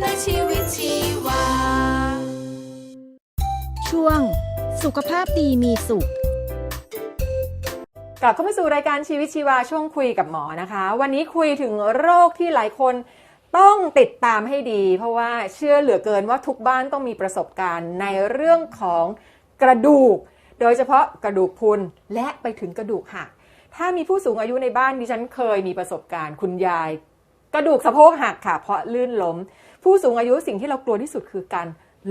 เพื่อชีวิตชีวา ช่วง สุขภาพดีมีสุขกลับเข้ามาสู่รายการชีวิตชีวาช่วงคุยกับหมอนะคะ วันนี้คุยถึงโรคที่หลายคนต้องติดตามให้ดี เพราะว่าเชื่อเหลือเกินว่าทุกบ้านต้องมีประสบการณ์ในเรื่องของกระดูก โดยเฉพาะกระดูกพุนและไปถึงกระดูกหัก ถ้ามีผู้สูงอายุในบ้านดิฉันเคยมีประสบการณ์คุณยาย กระดูกสะโพกหักค่ะเพราะลื่นล้ม ผู้สูงอายุสิ่งที่เรากลัวที่สุดคือการ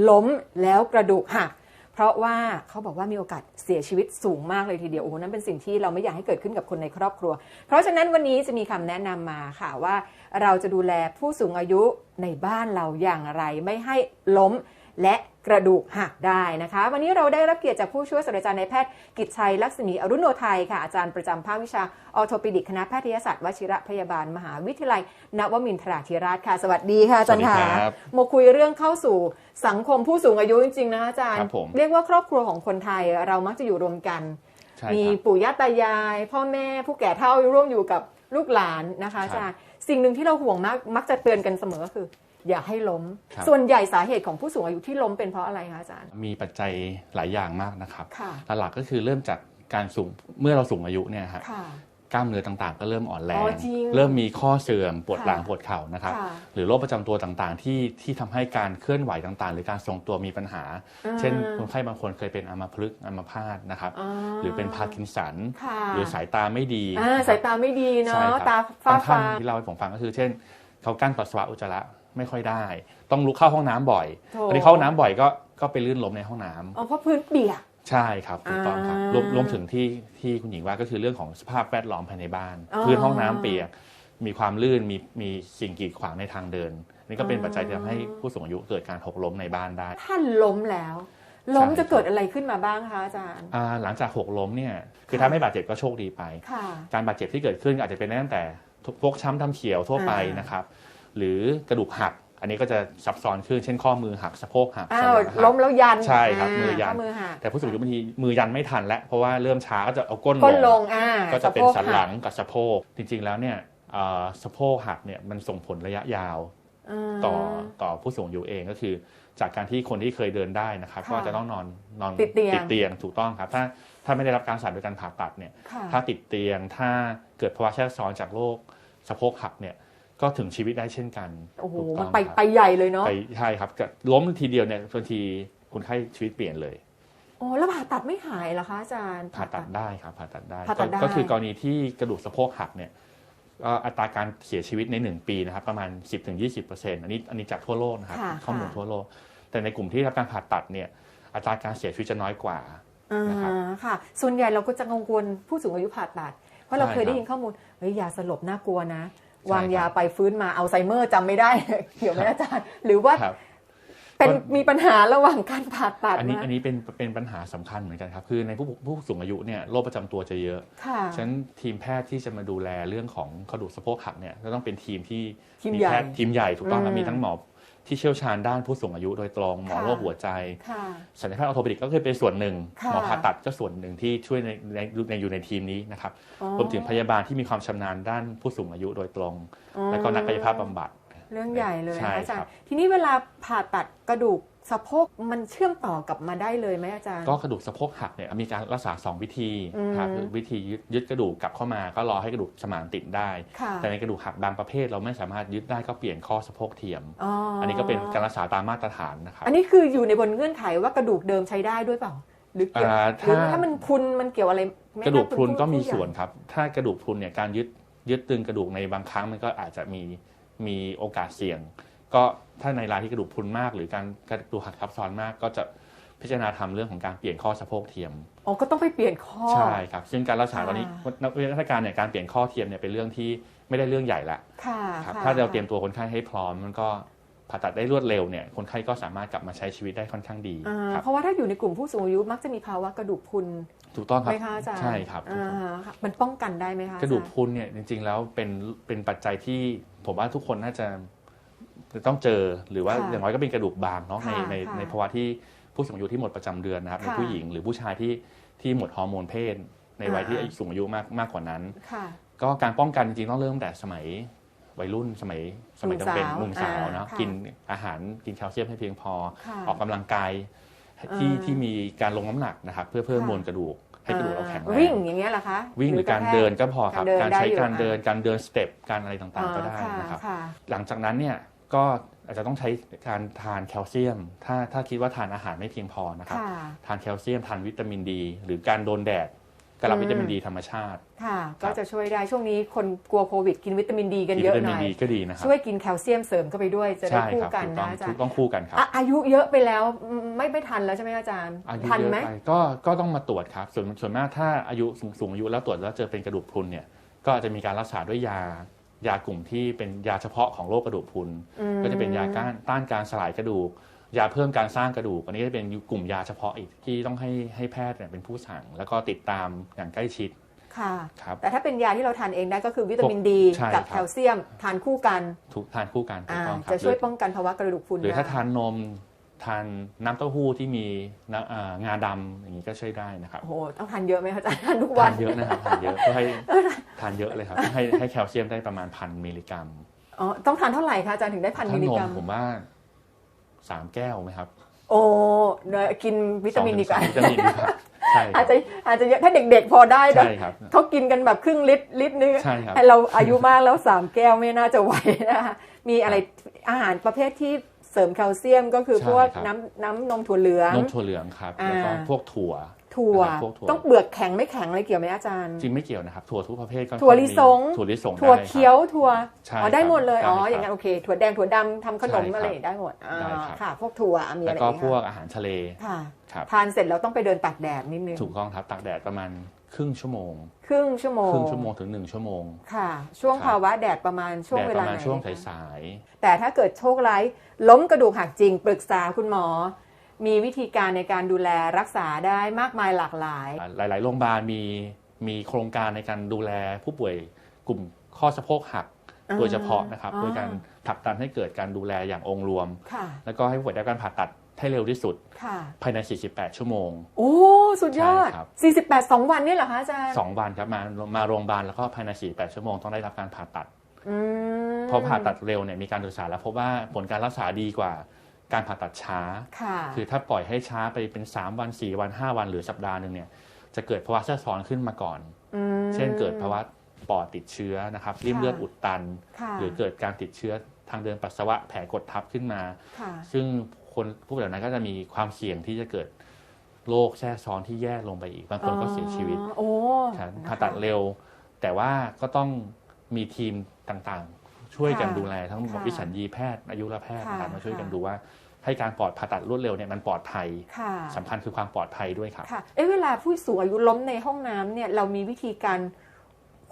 ล้มแล้วกระดูกหักเพราะว่าเขาบอกว่ามีโอกาสเสียชีวิตสูงมากเลยทีเดียวโอ้โหนั่นเป็นสิ่งที่เราไม่อยากให้เกิดขึ้นกับคนในครอบครัว เพราะฉะนั้นวันนี้จะมีคำแนะนำมาค่ะว่า เราจะดูแลผู้สูงอายุในบ้านเราอย่างไรไม่ให้ล้ม และกระดูกหักได้นะคะ วันนี้เราได้รับเกียรติจากผู้ช่วยศาสตราจารย์นายแพทย์กิจชัยลักษณีอรุณโนไทยค่ะอาจารย์ประจำภาควิชาออโทปิดิกคณะแพทยศาสตร์วชิระพยาบาลมหาวิทยาลัย นวมินทราธิราชค่ะ สวัสดีค่ะอาจารย์ค่ะสวัสดีครับมาคุยเรื่องเข้าสู่สังคมผู้สูงอายุจริงๆนะคะอาจารย์ครับผมเรียกว่าครอบครัวของคนไทยเรามักจะอยู่รวมกันใช่มีครับปู่ย่าตายาย พ่อแม่ผู้แก่เฒ่าร่วมอยู่กับลูกหลานนะคะอาจารย์สิ่งหนึ่งที่เราห่วงมากมักจะเตือนกันเสมอก็คือ อย่าให้ล้มครับส่วนใหญ่สาเหตุของผู้สูงอายุที่ล้มเป็นเพราะอะไรคะอาจารย์ มีปัจจัยหลายอย่างมากนะครับค่ะหลักๆก็คือเริ่มจากการสูงเมื่อเราสูงอายุเนี่ยฮะค่ะกล้ามเนื้อต่างๆ ก็เริ่มอ่อนแรอ๋งอจริงเริ่มมีข้อเสื่อมปวดค่ะหลังปวดเข่านะครับค่ะหรือโรคประจำตัวต่างๆ ที่ที่ทำให้การเคลื่อนไหวต่างๆ หรือการทรงตัวมีปัญหาอ่าเช่นคนไข้บางคนเคยเป็นอัมพฤกษ์อัมพาตนะครับอ่าหรือเป็นพาร์กินสันค่ะหรือสายตาไม่ดีอ่านะครับสายตาไม่ดีเนาะใช่ครับตาฟ้าบางท่าฟ้านที่เล่าให้ผมฟังก็คือ เช่นเขากั้นปัสสาวะอุจจาระ ไม่ค่อยได้ ต้องลุกเข้าห้องน้ำบ่อยโถอันนี้เข้าห้องน้ำบ่อยก็ก็ไปลื่นล้มในห้องน้ำอ๋อเพราะพื้นเปียกใช่ครับถูกต้องครับอ่ารวมรวมถึงที่ที่คุณหญิงว่าก็คือเรื่องของสภาพแวดล้อมภายในบ้านอ๋อพื้นห้องน้ำเปียก มีความลื่นมีมีสิ่งกีดขวางในทางเดิน นี่ก็เป็นปัจจัยที่ทำให้ผู้สูงอายุเกิดการหกล้มในบ้านได้ ท่านล้มแล้วล้มใช่จะเกิดอะไรขึ้นมาบ้างคะอาจารย์อ่าหลังจากหกล้มเนี่ยคือค่ะถ้าไม่บาดเจ็บก็โชคดีไปค่ะการบาดเจ็บที่เกิดขึ้นอาจจะเป็นได้ตั้งแต่พวกช้ำทำเขียวทั่วไปอ่านนะครับ หรือกระดูกหัก อันนี้ก็จะซับซ้อนขึ้นเช่นข้อมือหักสะโพกหักอ้าวสะโพกหักล้มแล้วยันใช่ครับมือยันข้มือหักแต่ผู้สูงอายุบางทีมือยันไม่ทันแล้วเพราะว่าเริ่มช้าก็จะเอาก้นก้นลลงงอ่าก็จะเป็นสโพกสันหลังหักกับสะโพกจริง ๆ แล้วเนี่ยเอ่อสะโพกหักเนี่ยมันส่งผลระยะยาวาต่อต่อผู้สูงอายุเองก็คือ จากการที่คนที่เคยเดินได้นะครับค่ะก็จะต้องนอนนอนติดเตียงเตียงถูกต้องครับ ถ้าถ้าไม่ได้รับการรักษาโดยการผ่าตัดเนี่ยค่ะถ้าติดเตียงถ้าเกิดภาวะแทรกซ้อนจากโรคสะโพกหักเนี่ย ก็ถึงชีวิตได้เช่นกันโอ้โหถูกมัต้นองไปครับไปใหญ่เลยเนาะไปใช่ครับก็ล้มทีเดียวเนี่ยบางทีคนไข้ชีวิตเปลี่ยนเลยโอ้แล้วผ่าตัดไม่หายเหรอคะอาจารย์ผ่าตัดได้ครับผ่าตัดได้ผ่าตัดได้ก็ก็คือกรณีที่กระดูกสะโพกหักเนี่ยก็อัตราการเสียชีวิตใน 1 ปีนะครับประมาณ 10-20%อันนี้อันนี้จากทั่วโลกนะครับค่ะข้อมูลค่ะทั่วโลก แต่ในกลุ่มที่รับการผ่าตัดเนี่ยอัตราการเสียชีวิตจะน้อยกว่าอ่านะครับค่ะ ส่วนใหญ่เราก็จะกังวลผู้สูงอายุผ่าตัด เพราะเราใช่เคยได้ครับยินข้อมูลเฮ้ยยาสลบน่ากลัวนะใช่ วางยาครับไปฟื้นมาอัลไซเมอร์จำไม่ได้เกี่ยวไหมครับอาจารย์ หรือว่าครับเป็นก็มีปัญหาระหว่างการผ่าตัดอันนี้นะอันนี้เป็นเป็นปัญหาสำคัญเหมือนกันครับ คือในผู้ผู้สูงอายุเนี่ยโรคประจำตัวจะเยอะค่ะฉะนั้นทีมแพทย์ที่จะมาดูแลเรื่องของกระดูกสะโพกหักเนี่ยก็ต้องเป็นทีมที่ทีมใหญ่แพทย์ทีมใหญ่ถูกต้องครับอืมมีทั้งหมอ ที่เชี่ยวชาญด้านผู้สูงอายุโดยตรงหมอค่ะโรคหัวใจค่ะศัลยแพทย์ออโทปิดิกก็คือเป็นส่วนหนึ่งค่ะหมอผ่าตัดก็ส่วนหนึ่งที่ช่วยในในในอยู่ในทีมนี้นะครับอ๋อรวมถึงพยาบาลที่มีความชำนาญด้านผู้สูงอายุโดยตรง และก็นักกายภาพบำบัด เรื่องใหญ่เลยใช่นะอาจารครัย์บทีนี้เวลาผ่าตัดกระดูกสะโพกมันเชื่อมต่อกลับมาได้เลยไหมอาจารย์ ก็กระดูกสะโพกหักเนี่ยมีการรักษา 2 วิธีอืมครับคือวิธียึดยึดกระดูกกลับเข้ามาก็รอให้กระดูกสมานติดได้ค่ะแต่ในกระดูกหักบางประเภท เราไม่สามารถยึดได้ก็เปลี่ยนข้อสะโพกเทียมอ๋ออัอันนี้ก็เป็นการรักษาตามมาตรฐานนะครับอันนี้คืออยู่ในบนเงื่อนไขว่ากระดูกเดิมใช้ได้ด้วยเปล่าหรือเกี่ยวอ่าหรือถ้าถ้ามันพรุนมันเกี่ยวอะไรไหมกระดูกพรุนก็มีผู้ใหญ่ส่วนครับ ถ้ากระดูกพรุนเนี่ยการยึดยึดตึงกระดูกในบางครั้งมันก็อาจจะมี มีโอกาสเสี่ยง ก็ถ้าในรายที่กระดูกพรุนมาก หรือการกระดูกหักทับซ้อนมาก ก็จะพิจารณาทำเรื่องของการเปลี่ยนข้อสะโพกเทียมอ๋อก็ต้องไปเปลี่ยนข้อใช่ครับ ซึ่งการรักษาค่ะตอนนี้นักวิทยาการเนี่ยการเปลี่ยนข้อเทียมเนี่ยเป็นเรื่องที่ไม่ได้เรื่องใหญ่ละค่ะครับค่ะถ้าเราเตรียมตัวคนไข้ให้พร้อมมันก็ผ่าตัดได้รวดเร็วเนี่ยคนไข้ก็สามารถกลับมาใช้ชีวิตได้ค่อนข้างดีอ่าครับเพราะว่าถ้าอยู่ในกลุ่มผู้สูงอายุมักจะมีภาวะกระดูกพรุนถูกต้องครับไหมคะอาจารย์ใช่ครับถูกอ่าต้องค่ะมันป้องกันได้ไหมคะกระดูกอาจาย์พรุนเนี่ยจริงๆแล้วเป็นเป็นปัจจัยที่ ผมว่าทุกคนน่าจะจะต้องเจอหรือว่าค่ะอย่างน้อยก็เป็นกระดูกบางเนาะในค่ะในค่ะ ในภาวะที่ผู้สูงอายุที่หมดประจำเดือนนะครับในค่ะผู้หญิงหรือผู้ชายที่ที่หมดฮอร์โมนเพศ ในวัยที่อ่า สูงอายุมากมากกว่านั้น ค่ะ ก็การป้องกันจริงๆต้องเริ่มตั้งแต่สมัยวัยรุ่นสมัยสมัยหนุ่จำมเป็นสาวหนุ่มสาวอ่าเนาะค่ะกินอาหารกินแคลเซียมให้เพียงพอ ค่ะออกกำลังกายที่อ่าที่มีการลงน้ำหนักนะครับ เพื่อเพิ่มค่ะ มวลกระดูก ให้กระดูกเราแข็งแรงวิ่งอย่างเงี้ยเหรอคะวิ่งหรือการแค่เดินก็พอครับ การเดินการได้ใช้อยู่การอะเดินการเดินสเต็ปการอะไรต่างๆก็ได้อ่านะครับค่ะหลังจากนั้นเนี่ยก็อาจจะต้องใช้การทานแคลเซียม ถ้าถ้าคิดว่าทานอาหารไม่เพียงพอนะครับค่ะทานแคลเซียม ทานวิตามินดี หรือการโดนแดด ก็รับอืมวิตามินดีธรรมชาติ ค่ะครัก็บจะช่วยได้ช่วงนี้คนกลัวโควิด กินวิตามินดีกันกินเยอะวิตาหมินน่อยดีก็ดีนะครับช่วยกินแคลเซียมเสริมเข้าไปด้วยจะได้ใช่คู่ครับกันถูกต้อนะงอาจารถูกย์ต้องคู่กันครับอะอายุเยอะไปแล้วไม่ไม่ทันแล้วใช่ไหมอาจารย์อายุทันเยอะไหมไปก็ก็ต้องมาตรวจครับส่วนส่วนมากถ้าอายุสูงสูงอายุแล้วตรวจแล้วเจอเป็นกระดูกพรุนเนี่ยก็อาจจะมีการรักษาด้วยยายากลุ่มที่เป็นยาเฉพาะของโรคกระดูกพรุนอืมก็จะเป็นยาต้านต้านการสลายกระดูก ยาเพิ่มการสร้างกระดูก อันนี้จะเป็นกลุ่มยาเฉพาะอีกที่ต้องให้ให้แพทย์เนี่ยเป็นผู้สั่ง แล้วก็ติดตามอย่างใกล้ชิดค่ะครับแต่ถ้าเป็นยาที่เราทานเองได้ก็คือวิตามินดีใช่กับครับ แคลเซียมทานคู่กันทุกทานคู่กันถูกอ่าต้องครับจะช่วยหรือป้องกันภาวะกระดูกพรุนหรือถ้าได้ ทานนมทานน้ำเต้าหู้ที่มีน้ำอ่างาดำอย่างนี้ก็ช่วยได้นะครับ โอ้โหต้องทานเยอะไหมคะอาจารย์ทานทุกวัทานนเยอะนะครับทานเยอะเพื่อให้ทานเยอะเลยครับ ให้ให้แคลเซียมได้ประมาณพันมิลลิกรัมอ๋อต้องทานเท่าไหร่คะอาจารย์ถึงได้พันถ้ามิลลินกรัมมผมว่า สามแก้วไหมครับ โอ้เนยกินวิตามินดีกว่าสองถึงสามวิตามินดีกว่าใช่คอารัจบจะอาจจะเยอะถ้าเด็กๆพอได้นะใช่ครับเขากินกันแบบครึ่งลิตรลิตรนึงใช่ครับให้เราอายุมากแล้วสามแก้วไม่น่าจะไหวนะคะมีอะไรอาหารประเภทที่เสริมแคลเซียมก็คือใช่พวกครับน้ำน้ำนมถั่วเหลืองนมถั่วเหลืองครับอ่าแล้วก็พวกถั่ว ถั่วนะครับพวกถั่วต้องเปลือกแข็งไม่แข็งอะไรเกี่ยวไหมอาจารย์ จริงไม่เกี่ยวนะครับถั่วทุกประเภทก็ถั่วลิสงถั่วลิสงถั่วได้ครับเขียวถั่วใช่อ๋อได้หมดเลยครับอ๋อได้ครับอย่างนั้นโอเคถั่วแดงถั่วดำทำขนมใช่ครับอะไรได้หมดอ่าได้ครับค่ะ พวกถั่วอะมีแล้อะวไรก็อีกพวกคะอาหารทะเลค่ะครับทานเสร็จแล้วต้องไปเดินตากแดดนิดนึงถูกต้องครับตากแดดประมาณครึ่งชั่วโมง ครึ่งชั่วโมง ครึ่งชั่วโมงถึงหนึ่งชั่วโมง ค่ะ ช่วงครับภาวะแดดประมาณช่วงแดดเวปลาระไหมาณนช่วงคะสายแต่ถ้าเกิดโชคร้ายล้มกระดูกหักจริงปรึกษาคุณหมอ มีวิธีการในการดูแลรักษาได้มากมายหลากหลายๆหลาย ๆ โรงพยาบาลมีมีโครงการในการดูแลผู้ป่วยกลุ่มข้อสะโพกหักอ่าโดยเฉพาะนะครับอ่าโดยการผลักดันให้เกิดการดูแลอย่างองค์รวมค่ะแล้วก็ให้ผู้ป่วยได้รับการผ่าตัดให้เร็วที่สุดค่ะภายใน 48 ชั่วโมง โอ้ สุดยอดใช่ครับ48 2 วันเนี่ยเหรอคะอาจารย์ 2 วันครับมามาโรงพยาบาลแล้วก็ภายใน 48 ชั่วโมงต้องได้รับการผ่าตัดอืมเพราะผ่าตัดเร็วเนี่ยมีการศึกษาแล้วพบว่าผลการรักษาดีกว่า การผ่าตัดช้าค่ะคือถ้าปล่อยให้ช้าไปเป็น 3 วัน 4 วัน 5 วันหรือสัปดาห์หนึ่งเนี่ยจะเกิดภาวะแทรกซ้อนขึ้นมาก่อนมเช่นเกิดภาวะปอดติดเชื้อนะครับริ่มเลือดอุดตันค่ะหรือเกิดการติดเชื้อทางเดินปัสสาวะแผลกดทับขึ้นมาค่ะซึ่งคนผู้ป่วยเหล่านั้นก็จะมีความเสี่ยงที่จะเกิดโรคแทรกซ้อนที่แย่ลงไปอีกบางคนก็เสียชีวิตอ๋อโอ้ครับนะคะผ่าตัดเร็ว แต่ว่าก็ต้องมีทีมต่างๆ ช่วยกันค่ะดูแลทั้งค่ะวิสัญญีแพทย์อายุรแพทย์ค่ะนะครับมาช่วยกันค่ะดูว่าให้การปลอดผ่าตัดรวดเร็วเนี่ยมันปลอดภัยค่ะสำคัญคือความปลอดภัยด้วยครับค่ะเอ๊ะเวลาผู้สูงอายุล้มในห้องน้ำเนี่ยเรามีวิธีการ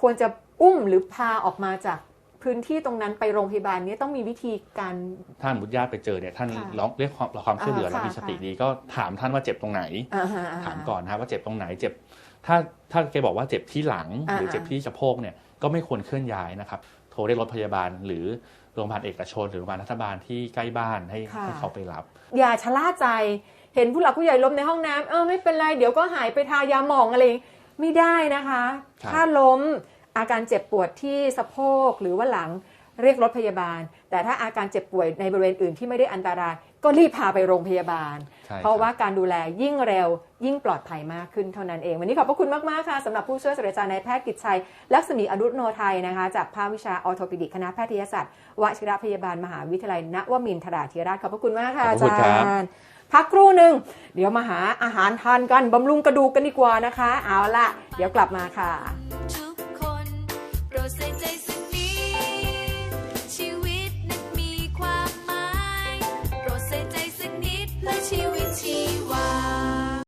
ควรจะอุ้มหรือพาออกมาจากพื้นที่ตรงนั้นไปโรงพยาบาลเนี้ต้องมีวิธีการ ถ้าสมมติญาติไปเจอเนี่ยท่านค่ะร้องเรียกความความช่วยเหลืออ่าและค่ะมีสติค่ะดีก็ถามท่านว่าเจ็บตรงไหนอ่าฮะถามก่อนนะครับว่าเจ็บตรงไหนเจ็บ ถ้าถ้าแกบอกว่าเจ็บที่หลังอ่าหรือเจ็บที่สะโพกเนี่ยก็ไม่ควรเคลื่อนย้ายนะครับโทรเรียกรถพยาบาล หรือโรงพยาบาลเอกชน หรือโรงพยาบาลรัฐบาลที่ใกล้บ้านให้ค่ะ ให้เขาไปรับ อย่าชะล่าใจ เห็นผู้หลักผู้ใหญ่ล้มในห้องน้ำเออไม่เป็นไรเดี๋ยวก็หายไปทายาหมองอะไรอย่างงี้ไม่ได้นะคะ ครับ ถ้าล้มอาการเจ็บปวดที่สะโพกหรือว่าหลัง เรียกรถพยาบาล แต่ถ้าอาการเจ็บป่วยในบริเวณอื่นที่ไม่ได้อันตราย ก็รีบพาไปโรงพยาบาลใช่เพราะคบว่าการดูแลยิ่งเร็วยิ่งปลอดภัยมากขึ้นเท่านั้นเอง วันนี้ขอบพระคุณมาก ๆ ค่ะสำหรับผู้ช่วยศาสตราจารย์นายแพทย์กิจชัย ลักษมีอนุโนไทยนะคะ จากภาควิชาออโทปิดิกคณะแพทยศาสตร์วชิรพยาบาลมหาวิทยาลัยณวมินทราธิราชขอบพระคุณมากค่ะขอบอาพระคุจาณครับรย์พักครู่หนึ่งเดี๋ยวมาหาอาหารทานกันบำรุงกระดูกกันดีกว่านะคะ เอาละเดี๋ยวกลับมาค่ะ